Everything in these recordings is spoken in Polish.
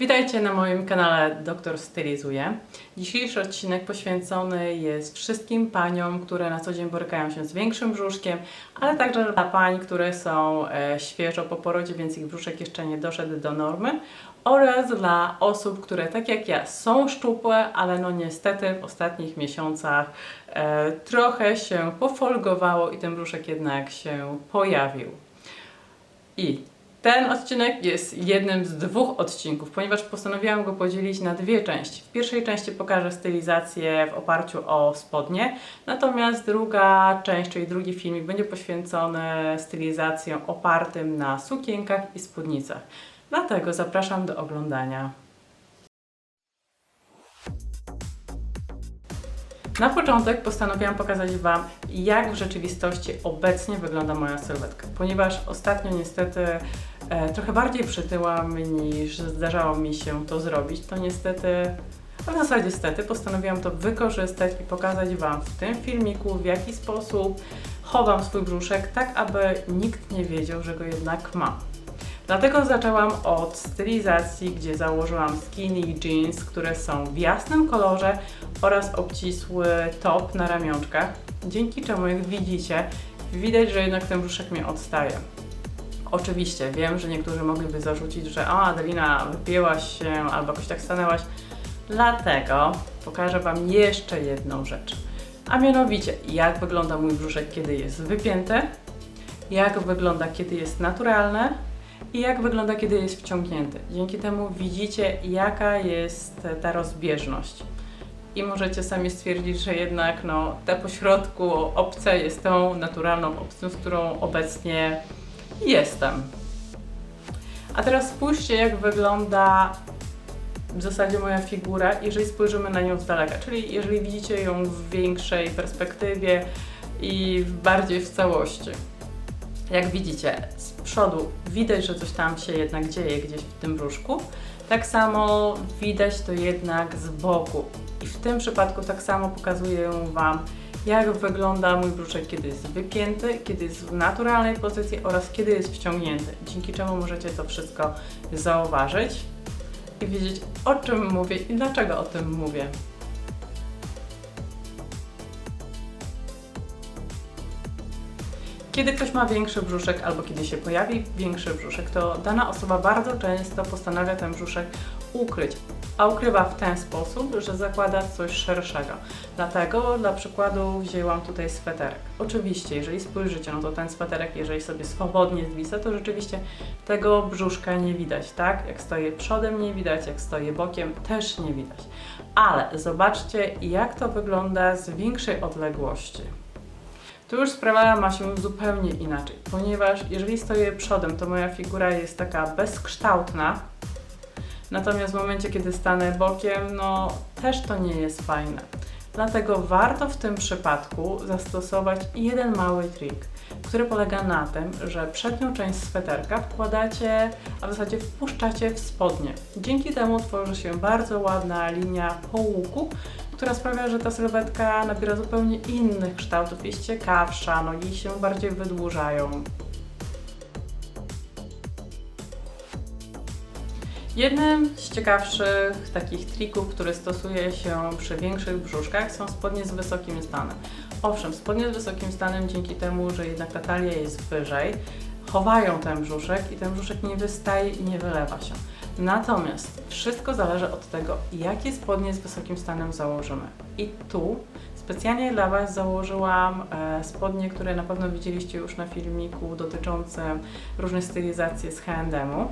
Witajcie na moim kanale Doktor Stylizuje. Dzisiejszy odcinek poświęcony jest wszystkim paniom, które na co dzień borykają się z większym brzuszkiem, ale także dla pań, które są e, świeżo po porodzie, więc ich brzuszek jeszcze nie doszedł do normy oraz dla osób, które tak jak ja są szczupłe, ale no niestety w ostatnich miesiącach e, trochę się pofolgowało i ten brzuszek jednak się pojawił. I ten odcinek jest jednym z dwóch odcinków, ponieważ postanowiłam go podzielić na dwie części. W pierwszej części pokażę stylizację w oparciu o spodnie, natomiast druga część, czyli drugi filmik, będzie poświęcony stylizacjom opartym na sukienkach i spódnicach. Dlatego zapraszam do oglądania. Na początek postanowiłam pokazać Wam, jak w rzeczywistości obecnie wygląda moja sylwetka, ponieważ ostatnio niestety e, trochę bardziej przytyłam niż zdarzało mi się to zrobić. To niestety, a w zasadzie niestety, postanowiłam to wykorzystać i pokazać Wam w tym filmiku, w jaki sposób chowam swój brzuszek, tak aby nikt nie wiedział, że go jednak mam. Dlatego zaczęłam od stylizacji, gdzie założyłam skinny jeans, które są w jasnym kolorze oraz obcisły top na ramionczkach, dzięki czemu jak widzicie, widać, że jednak ten brzuszek mnie odstaje. Oczywiście wiem, że niektórzy mogliby zarzucić, że o Adelina, wypięłaś się albo jakoś tak stanęłaś. Dlatego pokażę Wam jeszcze jedną rzecz. A mianowicie, jak wygląda mój brzuszek, kiedy jest wypięty, jak wygląda, kiedy jest naturalny i jak wygląda, kiedy jest wciągnięty. Dzięki temu widzicie, jaka jest ta rozbieżność. I możecie sami stwierdzić, że jednak no, ta pośrodku opcja jest tą naturalną opcją, z którą obecnie jestem. A teraz spójrzcie, jak wygląda w zasadzie moja figura, jeżeli spojrzymy na nią z daleka. Czyli jeżeli widzicie ją w większej perspektywie i bardziej w całości. Jak widzicie, z przodu widać, że coś tam się jednak dzieje gdzieś w tym brzuszku. Tak samo widać to jednak z boku. I w tym przypadku tak samo pokazuję Wam, jak wygląda mój brzuszek, kiedy jest wypięty, kiedy jest w naturalnej pozycji oraz kiedy jest wciągnięty. Dzięki czemu możecie to wszystko zauważyć i wiedzieć, o czym mówię i dlaczego o tym mówię. Kiedy ktoś ma większy brzuszek albo kiedy się pojawi większy brzuszek, to dana osoba bardzo często postanawia ten brzuszek ukryć, a ukrywa w ten sposób, że zakłada coś szerszego. Dlatego dla przykładu wzięłam tutaj sweterek. Oczywiście, jeżeli spojrzycie, no to ten sweterek, jeżeli sobie swobodnie zwisa, to rzeczywiście tego brzuszka nie widać, tak? Jak stoję przodem nie widać, jak stoję bokiem też nie widać. Ale zobaczcie, jak to wygląda z większej odległości. Tu już sprawa ma się zupełnie inaczej, ponieważ jeżeli stoję przodem, to moja figura jest taka bezkształtna, natomiast w momencie, kiedy stanę bokiem, no też to nie jest fajne. Dlatego warto w tym przypadku zastosować jeden mały trik, który polega na tym, że przednią część sweterka wkładacie, a w zasadzie wpuszczacie w spodnie. Dzięki temu tworzy się bardzo ładna linia po łuku, która sprawia, że ta sylwetka nabiera zupełnie innych kształtów, jest ciekawsza, nogi się bardziej wydłużają. Jednym z ciekawszych takich trików, który stosuje się przy większych brzuszkach są spodnie z wysokim stanem. Owszem, spodnie z wysokim stanem dzięki temu, że jednak ta talia jest wyżej, chowają ten brzuszek i ten brzuszek nie wystaje i nie wylewa się. Natomiast wszystko zależy od tego, jakie spodnie z wysokim stanem założymy. I tu specjalnie dla Was założyłam e, spodnie, które na pewno widzieliście już na filmiku dotyczącym różnych stylizacji z H&M-u.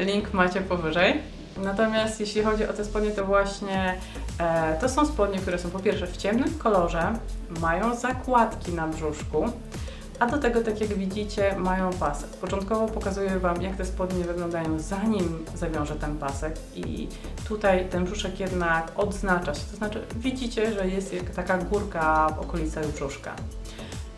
Link macie powyżej. Natomiast jeśli chodzi o te spodnie, to właśnie e, to są spodnie, które są po pierwsze w ciemnym kolorze, mają zakładki na brzuszku, a do tego, tak jak widzicie, mają pasek. Początkowo pokazuję Wam, jak te spodnie wyglądają, zanim zawiążę ten pasek i tutaj ten brzuszek jednak odznacza się, to znaczy widzicie, że jest taka górka w okolicach brzuszka.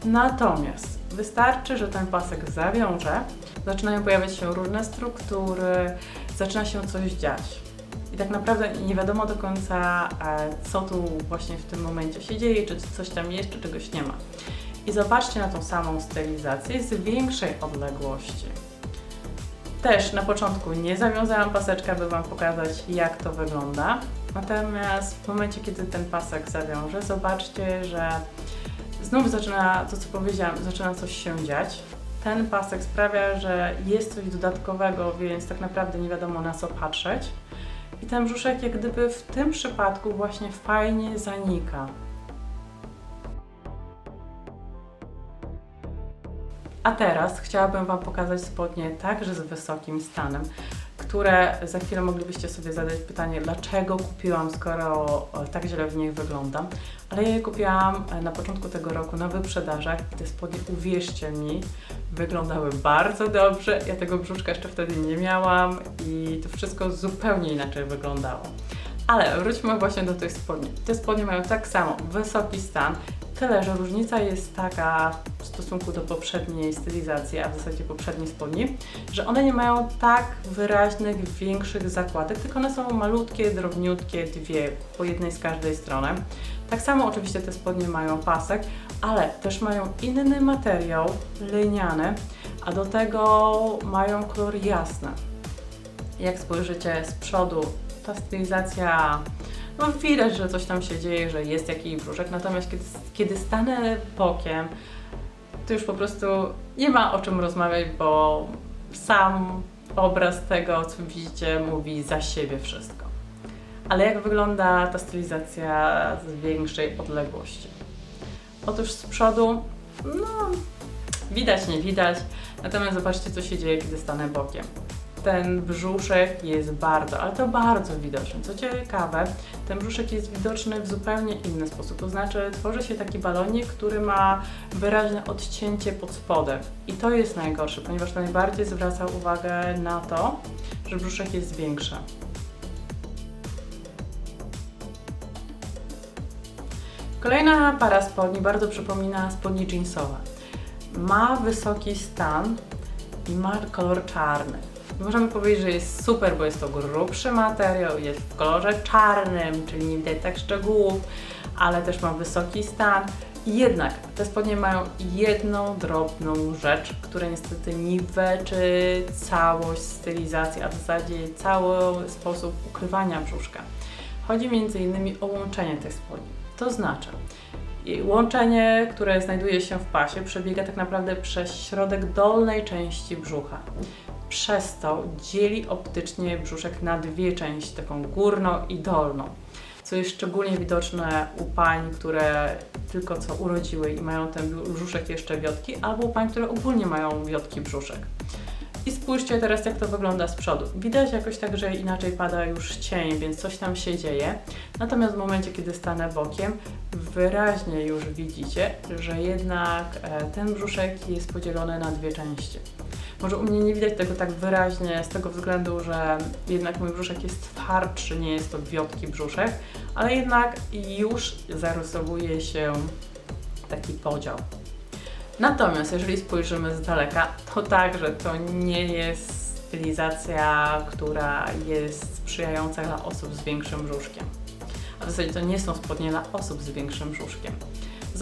Natomiast wystarczy, że ten pasek zawiążę, zaczynają pojawiać się różne struktury, zaczyna się coś dziać. I tak naprawdę nie wiadomo do końca, e, co tu właśnie w tym momencie się dzieje, czy coś tam jest, czy czegoś nie ma. I zobaczcie na tą samą stylizację z większej odległości. Też na początku nie zawiązałam paseczka, by Wam pokazać jak to wygląda. Natomiast w momencie, kiedy ten pasek zawiążę, zobaczcie, że znów zaczyna, to co powiedziałam, zaczyna coś się dziać. Ten pasek sprawia, że jest coś dodatkowego, więc tak naprawdę nie wiadomo na co patrzeć. I ten brzuszek jak gdyby w tym przypadku właśnie fajnie zanika. A teraz chciałabym Wam pokazać spodnie także z wysokim stanem, które za chwilę moglibyście sobie zadać pytanie, dlaczego kupiłam, skoro e, tak źle w nich wyglądam. Ale ja je kupiłam e, na początku tego roku na wyprzedażach i te spodnie, uwierzcie mi, wyglądały bardzo dobrze. Ja tego brzuszka jeszcze wtedy nie miałam i to wszystko zupełnie inaczej wyglądało. Ale wróćmy właśnie do tych spodni. Te spodnie mają tak samo wysoki stan, tyle że różnica jest taka w stosunku do poprzedniej stylizacji, a w zasadzie poprzedniej spodni, że one nie mają tak wyraźnych, większych zakładek, tylko one są malutkie, drobniutkie, dwie, po jednej z każdej strony. Tak samo oczywiście te spodnie mają pasek, ale też mają inny materiał, lniany, a do tego mają kolor jasny. Jak spojrzycie z przodu, ta stylizacja, no widać, że coś tam się dzieje, że jest jakiś brzuszek, natomiast kiedy, kiedy stanę bokiem, to już po prostu nie ma o czym rozmawiać, bo sam obraz tego, co widzicie, mówi za siebie wszystko. Ale jak wygląda ta stylizacja z większej odległości? Otóż z przodu, no, widać, nie widać, natomiast zobaczcie, co się dzieje, kiedy stanę bokiem ten brzuszek jest bardzo, ale to bardzo widoczny. Co ciekawe, ten brzuszek jest widoczny w zupełnie inny sposób. To znaczy, tworzy się taki balonik, który ma wyraźne odcięcie pod spodem. I to jest najgorsze, ponieważ najbardziej zwraca uwagę na to, że brzuszek jest większy. Kolejna para spodni bardzo przypomina spodnie jeansowe. Ma wysoki stan i ma kolor czarny. Możemy powiedzieć, że jest super, bo jest to grubszy materiał, jest w kolorze czarnym, czyli nie widać tak szczegółów, ale też ma wysoki stan. Jednak te spodnie mają jedną drobną rzecz, która niestety niweczy całość stylizacji, a w zasadzie cały sposób ukrywania brzuszka. Chodzi m.in. o łączenie tych spodni. To znaczy, łączenie, które znajduje się w pasie, przebiega tak naprawdę przez środek dolnej części brzucha przez to dzieli optycznie brzuszek na dwie części, taką górną i dolną. Co jest szczególnie widoczne u pań, które tylko co urodziły i mają ten brzuszek jeszcze wiotki, albo u pań, które ogólnie mają wiotki brzuszek. I spójrzcie teraz, jak to wygląda z przodu. Widać jakoś tak, że inaczej pada już cień, więc coś tam się dzieje. Natomiast w momencie, kiedy stanę bokiem, wyraźnie już widzicie, że jednak e, ten brzuszek jest podzielony na dwie części. Może u mnie nie widać tego tak wyraźnie z tego względu, że jednak mój brzuszek jest twardszy, nie jest to wiotki brzuszek, ale jednak już zarysowuje się taki podział. Natomiast jeżeli spojrzymy z daleka, to także to nie jest stylizacja, która jest sprzyjająca dla osób z większym brzuszkiem. A w zasadzie to nie są spodnie dla osób z większym brzuszkiem.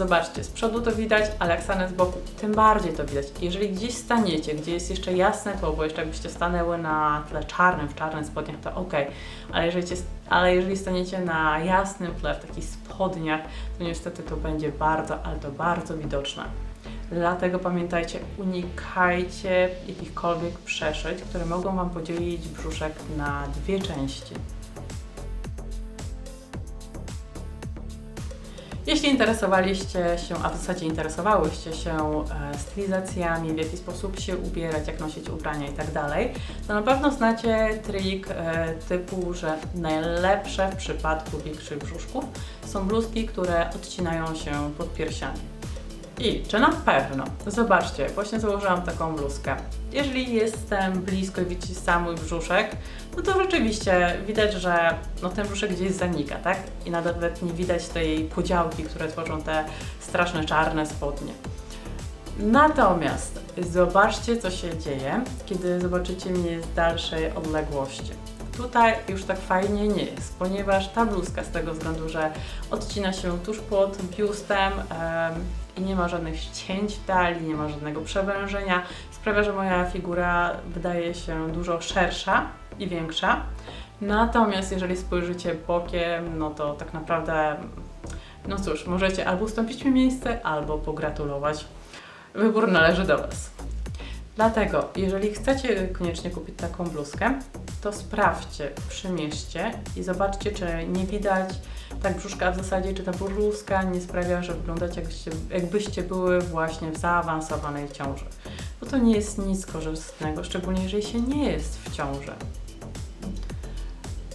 Zobaczcie, z przodu to widać, stanę z boku, tym bardziej to widać. Jeżeli gdzieś staniecie, gdzie jest jeszcze jasne tło, bo jeszcze jakbyście stanęły na tle czarnym, w czarnych spodniach, to ok, ale jeżeli, ale jeżeli staniecie na jasnym tle, w takich spodniach, to niestety to będzie bardzo, ale to bardzo widoczne. Dlatego pamiętajcie, unikajcie jakichkolwiek przeszyć, które mogą Wam podzielić brzuszek na dwie części. Jeśli interesowaliście się, a w zasadzie interesowałyście się e, stylizacjami, w jaki sposób się ubierać, jak nosić ubrania i tak to na pewno znacie trik e, typu, że najlepsze w przypadku większych brzuszków są bluzki, które odcinają się pod piersiami. I czy na pewno? Zobaczcie, właśnie założyłam taką bluzkę. Jeżeli jestem blisko i widzicie sam mój brzuszek, no to rzeczywiście widać, że no ten brzuszek gdzieś zanika, tak? I nawet nie widać tej podziałki, które tworzą te straszne czarne spodnie. Natomiast zobaczcie, co się dzieje, kiedy zobaczycie mnie z dalszej odległości. Tutaj już tak fajnie nie jest, ponieważ ta bluzka z tego względu, że odcina się tuż pod biustem, i nie ma żadnych ścięć w talii, nie ma żadnego przewężenia. Sprawia, że moja figura wydaje się dużo szersza i większa. Natomiast jeżeli spojrzycie bokiem, no to tak naprawdę, no cóż, możecie albo ustąpić mi miejsce, albo pogratulować. Wybór należy do Was. Dlatego, jeżeli chcecie koniecznie kupić taką bluzkę, to sprawdźcie, przymierzcie i zobaczcie, czy nie widać tak brzuszka w zasadzie, czy ta bluzka nie sprawia, że wyglądacie jakbyście, jakbyście były właśnie w zaawansowanej ciąży. Bo to nie jest nic korzystnego, szczególnie jeżeli się nie jest w ciąży.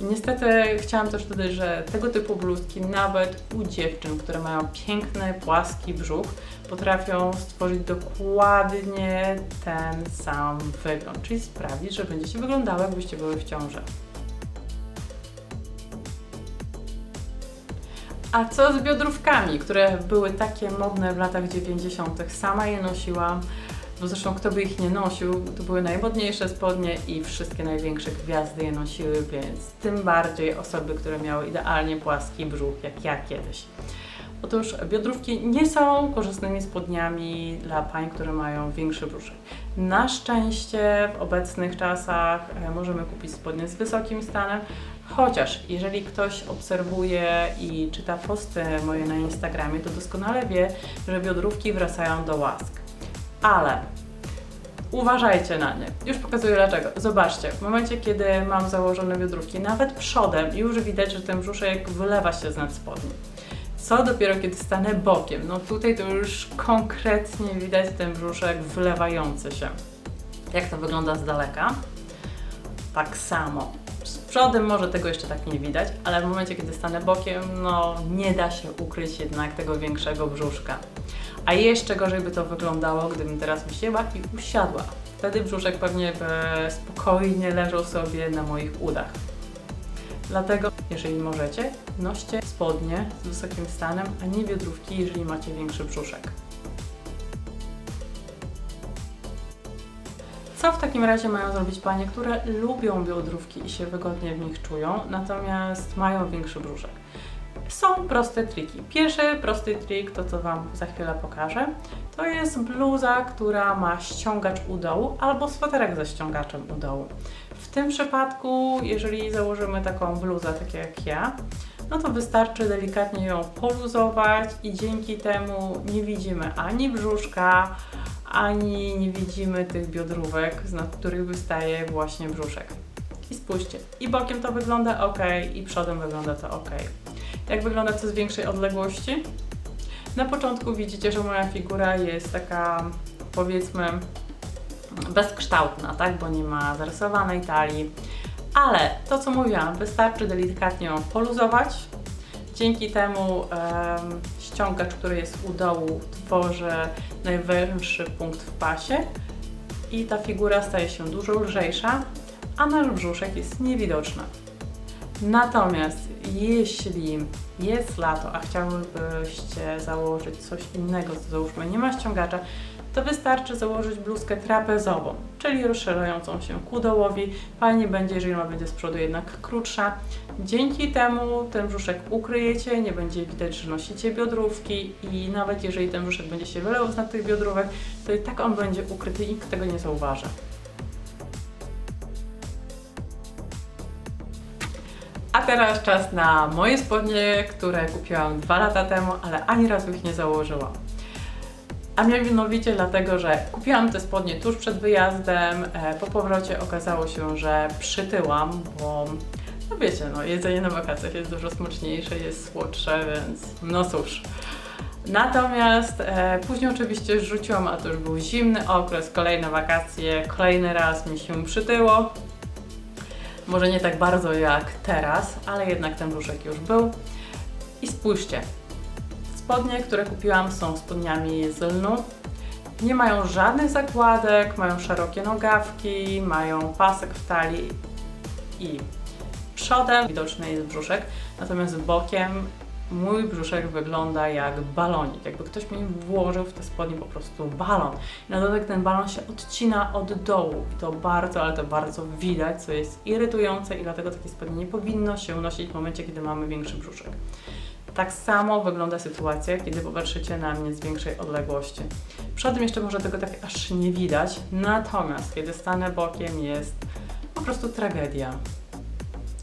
Niestety chciałam też dodać, że tego typu bluzki nawet u dziewczyn, które mają piękny, płaski brzuch, potrafią stworzyć dokładnie ten sam wygląd, czyli sprawić, że będziecie wyglądały, jakbyście były w ciąży. A co z biodrówkami, które były takie modne w latach 90. Sama je nosiłam, bo zresztą kto by ich nie nosił, to były najmodniejsze spodnie i wszystkie największe gwiazdy je nosiły, więc tym bardziej osoby, które miały idealnie płaski brzuch, jak ja kiedyś. Otóż biodrówki nie są korzystnymi spodniami dla pań, które mają większy brzuszek. Na szczęście w obecnych czasach e, możemy kupić spodnie z wysokim stanem, chociaż jeżeli ktoś obserwuje i czyta posty moje na Instagramie, to doskonale wie, że biodrówki wracają do łask. Ale uważajcie na nie. Już pokazuję dlaczego. Zobaczcie, w momencie, kiedy mam założone biodrówki, nawet przodem, już widać, że ten brzuszek wylewa się z nad spodni. Co dopiero kiedy stanę bokiem? No tutaj to już konkretnie widać ten brzuszek wylewający się. Jak to wygląda z daleka? Tak samo. Przodem może tego jeszcze tak nie widać, ale w momencie, kiedy stanę bokiem, no nie da się ukryć jednak tego większego brzuszka. A jeszcze gorzej by to wyglądało, gdybym teraz wzięła i usiadła. Wtedy brzuszek pewnie by spokojnie leżał sobie na moich udach. Dlatego, jeżeli możecie, noście spodnie z wysokim stanem, a nie biodrówki, jeżeli macie większy brzuszek. Co w takim razie mają zrobić panie, które lubią biodrówki i się wygodnie w nich czują, natomiast mają większy brzuszek? Są proste triki. Pierwszy prosty trik, to co Wam za chwilę pokażę, to jest bluza, która ma ściągacz u dołu albo sweterek ze ściągaczem u dołu. W tym przypadku, jeżeli założymy taką bluzę, tak jak ja, no to wystarczy delikatnie ją poluzować i dzięki temu nie widzimy ani brzuszka, ani nie widzimy tych biodrówek, z nad których wystaje właśnie brzuszek. I spójrzcie, i bokiem to wygląda ok, i przodem wygląda to ok. Jak wygląda to z większej odległości? Na początku widzicie, że moja figura jest taka, powiedzmy, bezkształtna, tak? Bo nie ma zarysowanej talii. Ale to, co mówiłam, wystarczy delikatnie ją poluzować. Dzięki temu em, ściągacz, który jest u dołu, tworzy najwęższy punkt w pasie i ta figura staje się dużo lżejsza, a nasz brzuszek jest niewidoczny. Natomiast jeśli jest lato, a chciałybyście założyć coś innego, co załóżmy nie ma ściągacza, to wystarczy założyć bluzkę trapezową, czyli rozszerzającą się ku dołowi. Fajnie będzie, jeżeli ona będzie z przodu jednak krótsza. Dzięki temu ten brzuszek ukryjecie, nie będzie widać, że nosicie biodrówki i nawet jeżeli ten brzuszek będzie się wylewał z nad tych biodrówek, to i tak on będzie ukryty i nikt tego nie zauważy. A teraz czas na moje spodnie, które kupiłam dwa lata temu, ale ani razu ich nie założyłam. A mianowicie dlatego, że kupiłam te spodnie tuż przed wyjazdem. e, Po powrocie okazało się, że przytyłam, bo no wiecie, no jedzenie na wakacjach jest dużo smaczniejsze, jest słodsze, więc no cóż. Natomiast e, później oczywiście rzuciłam, a to już był zimny okres, kolejne wakacje, kolejny raz mi się przytyło. Może nie tak bardzo jak teraz, ale jednak ten brzuszek już był. I spójrzcie, spodnie, które kupiłam są spodniami z lnu. Nie mają żadnych zakładek, mają szerokie nogawki, mają pasek w talii i przodem widoczny jest brzuszek, natomiast bokiem mój brzuszek wygląda jak balonik, jakby ktoś mi włożył w te spodnie po prostu balon. I na dodatek ten balon się odcina od dołu i to bardzo, ale to bardzo widać, co jest irytujące i dlatego takie spodnie nie powinno się nosić w momencie, kiedy mamy większy brzuszek. Tak samo wygląda sytuacja, kiedy popatrzycie na mnie z większej odległości. Przodem jeszcze może tego tak aż nie widać, natomiast kiedy stanę bokiem jest po prostu tragedia.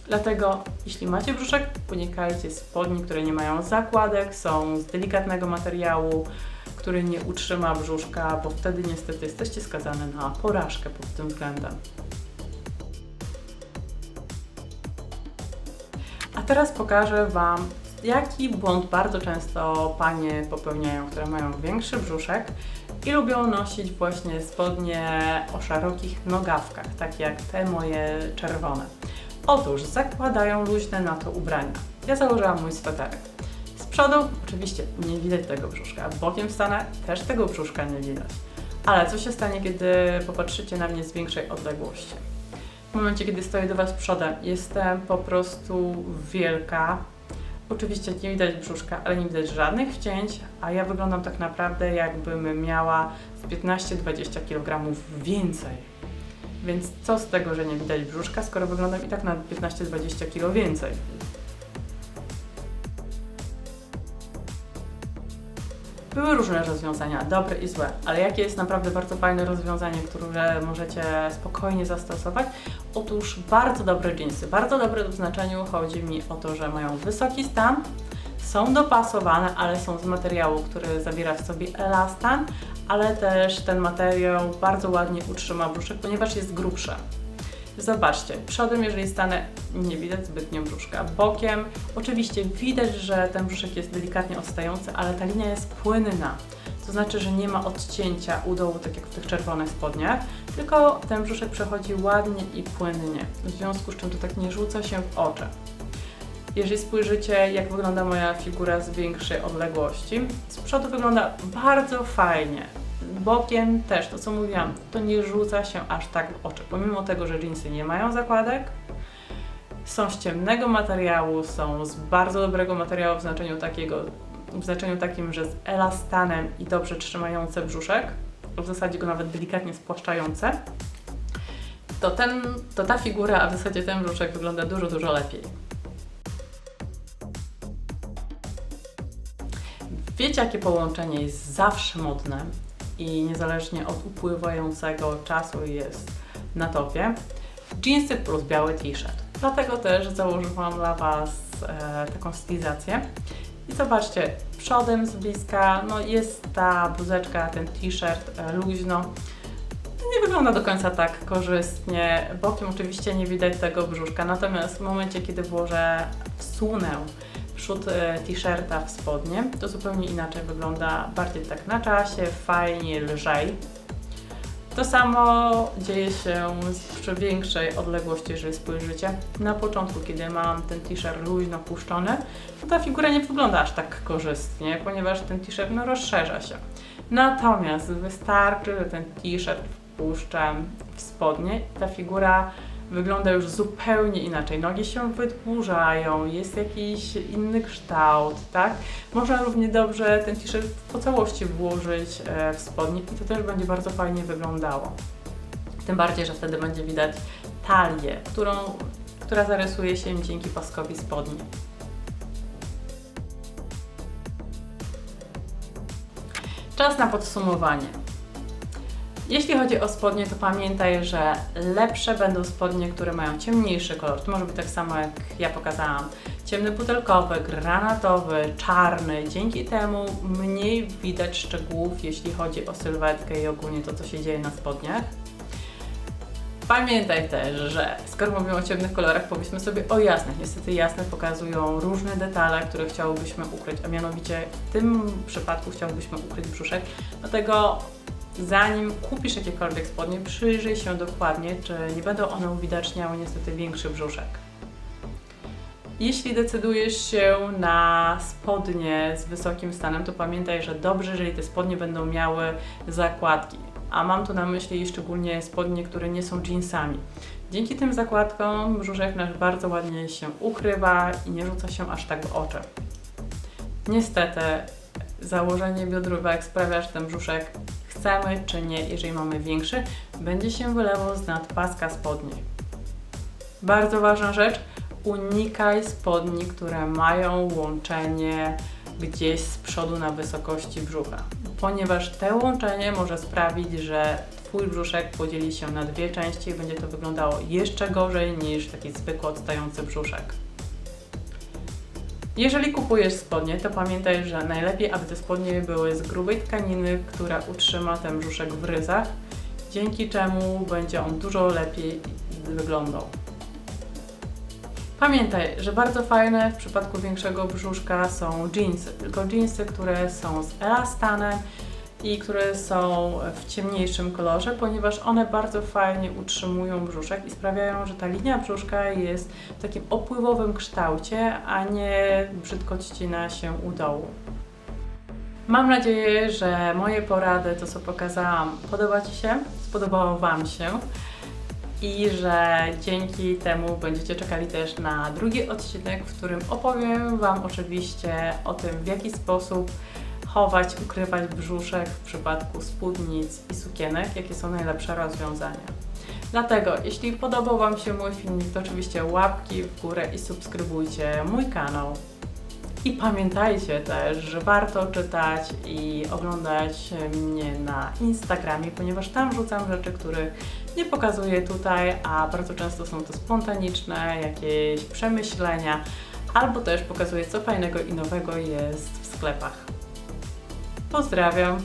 Dlatego, jeśli macie brzuszek, unikajcie spodni, które nie mają zakładek, są z delikatnego materiału, który nie utrzyma brzuszka, bo wtedy niestety jesteście skazane na porażkę pod tym względem. A teraz pokażę Wam, jaki błąd bardzo często panie popełniają, które mają większy brzuszek i lubią nosić właśnie spodnie o szerokich nogawkach, takie jak te moje czerwone. Otóż zakładają luźne na to ubrania. Ja założyłam mój sweterek. Z przodu oczywiście nie widać tego brzuszka, bokiem stanę też tego brzuszka nie widać. Ale co się stanie, kiedy popatrzycie na mnie z większej odległości? W momencie, kiedy stoję do Was przodem, jestem po prostu wielka. Oczywiście nie widać brzuszka, ale nie widać żadnych wcięć, a ja wyglądam tak naprawdę jakbym miała z 15-20 kg więcej. Więc co z tego, że nie widać brzuszka, skoro wyglądam i tak na 15-20 kg więcej. Były różne rozwiązania, dobre i złe, ale jakie jest naprawdę bardzo fajne rozwiązanie, które możecie spokojnie zastosować? Otóż bardzo dobre jeansy. Bardzo dobre w znaczeniu chodzi mi o to, że mają wysoki stan, są dopasowane, ale są z materiału, który zawiera w sobie elastan, ale też ten materiał bardzo ładnie utrzyma brzuszek, ponieważ jest grubszy. Zobaczcie, przodem jeżeli stanę, nie widać zbytnio brzuszka. Bokiem oczywiście widać, że ten brzuszek jest delikatnie odstający, ale ta linia jest płynna. To znaczy, że nie ma odcięcia u dołu, tak jak w tych czerwonych spodniach, tylko ten brzuszek przechodzi ładnie i płynnie, w związku z czym to tak nie rzuca się w oczy. Jeżeli spojrzycie, jak wygląda moja figura z większej odległości, z przodu wygląda bardzo fajnie. Bokiem też, to co mówiłam, to nie rzuca się aż tak w oczy. Pomimo tego, że jeansy nie mają zakładek, są z ciemnego materiału, są z bardzo dobrego materiału w znaczeniu takiego, w znaczeniu takim, że z elastanem i dobrze trzymające brzuszek, w zasadzie go nawet delikatnie spłaszczające, to, ten, to ta figura, a w zasadzie ten brzuszek wygląda dużo, dużo lepiej. Wiecie, jakie połączenie jest zawsze modne i niezależnie od upływającego czasu jest na topie? Jeansy plus biały t-shirt. Dlatego też założyłam dla Was e, taką stylizację. I zobaczcie, przodem z bliska no jest ta bluzeczka, ten t-shirt e, luźno. Nie wygląda do końca tak korzystnie. Bokiem oczywiście nie widać tego brzuszka, natomiast w momencie, kiedy włożę, wsunę przód e, t-shirta w spodnie, to zupełnie inaczej wygląda, bardziej tak na czasie, fajnie, lżej. To samo dzieje się przy większej odległości, jeżeli spojrzycie. Na początku, kiedy mam ten t-shirt luźno puszczony, to ta figura nie wygląda aż tak korzystnie, ponieważ ten t-shirt no, rozszerza się. Natomiast wystarczy, że ten t-shirt wpuszczę w spodnie ta figura wygląda już zupełnie inaczej. Nogi się wydłużają, jest jakiś inny kształt, tak? Można równie dobrze ten t-shirt po całości włożyć e, w spodnie i to też będzie bardzo fajnie wyglądało. Tym bardziej, że wtedy będzie widać talię, którą, która zarysuje się dzięki paskowi spodni. Czas na podsumowanie. Jeśli chodzi o spodnie, to pamiętaj, że lepsze będą spodnie, które mają ciemniejszy kolor. To może być tak samo jak ja pokazałam. Ciemny butelkowy, granatowy, czarny. Dzięki temu mniej widać szczegółów, jeśli chodzi o sylwetkę i ogólnie to, co się dzieje na spodniach. Pamiętaj też, że skoro mówimy o ciemnych kolorach, powiedzmy sobie o jasnych. Niestety jasne pokazują różne detale, które chciałobyśmy ukryć, a mianowicie w tym przypadku chciałobyśmy ukryć brzuszek. Dlatego zanim kupisz jakiekolwiek spodnie, przyjrzyj się dokładnie, czy nie będą one uwidaczniały niestety większy brzuszek. Jeśli decydujesz się na spodnie z wysokim stanem, to pamiętaj, że dobrze, jeżeli te spodnie będą miały zakładki. A mam tu na myśli szczególnie spodnie, które nie są jeansami. Dzięki tym zakładkom brzuszek nasz bardzo ładnie się ukrywa i nie rzuca się aż tak w oczy. Niestety założenie biodrówek sprawia, że ten brzuszek chcemy czy nie, jeżeli mamy większy, będzie się wylewał z nadpaska spodni. Bardzo ważna rzecz, unikaj spodni, które mają łączenie gdzieś z przodu na wysokości brzucha, ponieważ te łączenie może sprawić, że Twój brzuszek podzieli się na dwie części i będzie to wyglądało jeszcze gorzej niż taki zwykły odstający brzuszek. Jeżeli kupujesz spodnie, to pamiętaj, że najlepiej, aby te spodnie były z grubej tkaniny, która utrzyma ten brzuszek w ryzach, dzięki czemu będzie on dużo lepiej wyglądał. Pamiętaj, że bardzo fajne w przypadku większego brzuszka są jeansy, tylko jeansy, które są z elastanem i które są w ciemniejszym kolorze, ponieważ one bardzo fajnie utrzymują brzuszek i sprawiają, że ta linia brzuszka jest w takim opływowym kształcie, a nie brzydko ścina się u dołu. Mam nadzieję, że moje porady, to co pokazałam, podoba Ci się, spodobało Wam się i że dzięki temu będziecie czekali też na drugi odcinek, w którym opowiem Wam oczywiście o tym, w jaki sposób chować, ukrywać brzuszek w przypadku spódnic i sukienek, jakie są najlepsze rozwiązania. Dlatego, jeśli podobał Wam się mój filmik, to oczywiście łapki w górę i subskrybujcie mój kanał. I pamiętajcie też, że warto czytać i oglądać mnie na Instagramie, ponieważ tam rzucam rzeczy, których nie pokazuję tutaj, a bardzo często są to spontaniczne jakieś przemyślenia, albo też pokazuję, co fajnego i nowego jest w sklepach. Pozdrawiam!